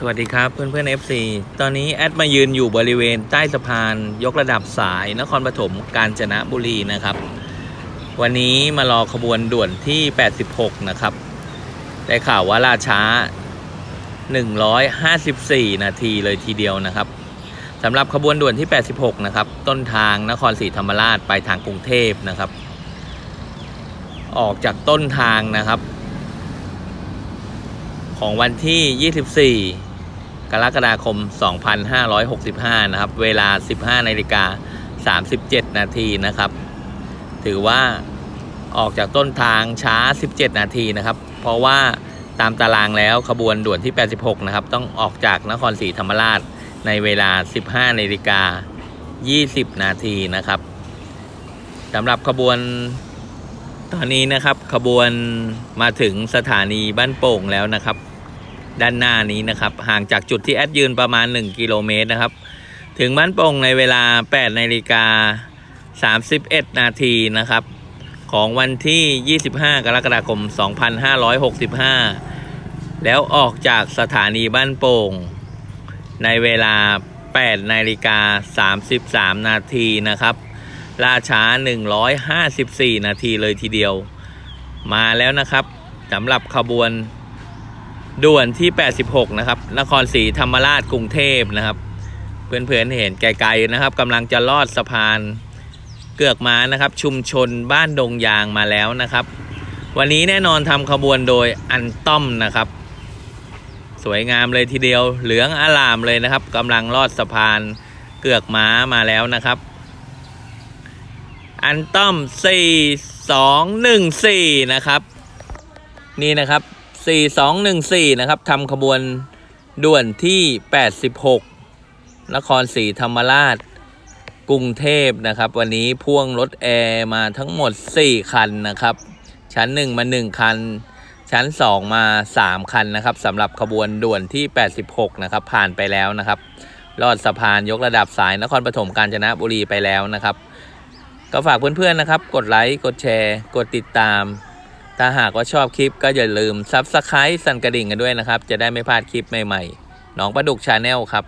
สวัสดีครับเพื่อนเพื่อน FC ตอนนี้แอดมายืนอยู่บริเวณใต้สะพานยกระดับสายนครปฐมกาญจนบุรีนะครับ วันนี้มารอขบวนด่วนที่ 86 นะครับ ได้ข่าวว่าล่าช้า 154 นาทีเลยทีเดียวนะครับสำหรับขบวนด่วนที่ 86 นะครับ ต้นทางนครศรีธรรมราชไปทางกรุงเทพนะครับ ออกจากต้นทางนะครับของวันที่ 24 กรกฎาคม 2565 นะครับ เวลา 15นาฬิกา37 นาทีนะครับ ถือว่าออกจากต้นทางช้า 17 นาทีนะครับ เพราะว่าตามตารางแล้วขบวนด่วนที่ 86 นะครับ ต้องออกจากนครศรีธรรมราชในเวลา 15นาฬิกา20 นาทีนะครับสำหรับขบวนตอนนี้นะครับขบวนมาถึงสถานีบ้านโป่งแล้วนะครับ ด้านหน้านี้นะครับ ห่างจากจุดที่แอดยืนประมาณ 1 กิโลเมตรนะครับ ถึงบ้านโป่งในเวลา8นาฬิกา31 นาทีนะครับ ของวันที่ 25 กรกฎาคม 2565 แล้วออกจากสถานีบ้านโป่ง ในเวลา8นาฬิกา33 นาทีนะครับล่าช้า 154 นาทีเลยทีเดียว มาแล้วนะครับสำหรับขบวน ด่วนที่ 86 นะครับ นครศรีธรรมราชกรุงเทพนะครับ เพื่อนๆเห็นไกลๆนะครับกำลังจะลอดสะพานเกือกม้านะครับ ชุมชนบ้านดงยางมาแล้วนะครับ วันนี้แน่นอนทำขบวนโดยอันต้อมนะครับ สวยงามเลยทีเดียวเหลืองอลามเลยนะครับกำลังลอดสะพานเกือกม้ามาแล้วนะครับ อันต้อม 4214 นะครับ นี่นะครับ 4214 นะครับทำขบวนด่วนที่ 86 นครศรีธรรมราช กรุงเทพนะครับ วันนี้พ่วงรถแอร์มาทั้งหมด 4 คันนะครับ ชั้น 1 มา 1 คัน ชั้น 2 มา 3 คันนะครับสำหรับขบวนด่วนที่ 86 นะครับ ผ่านไปแล้วนะครับ ลอดสะพานยกระดับสายนครปฐมกาญจนบุรีไปแล้วนะครับ ก็ฝากเพื่อนๆนะครับ กดไลค์ กดแชร์ กดติดตาม ถ้าหากว่าชอบคลิปก็อย่าลืมซับสไครต์สั่นกระดิ่งกันด้วยนะครับ จะได้ไม่พลาดคลิปใหม่ๆน้องประดุกชาแนลครับ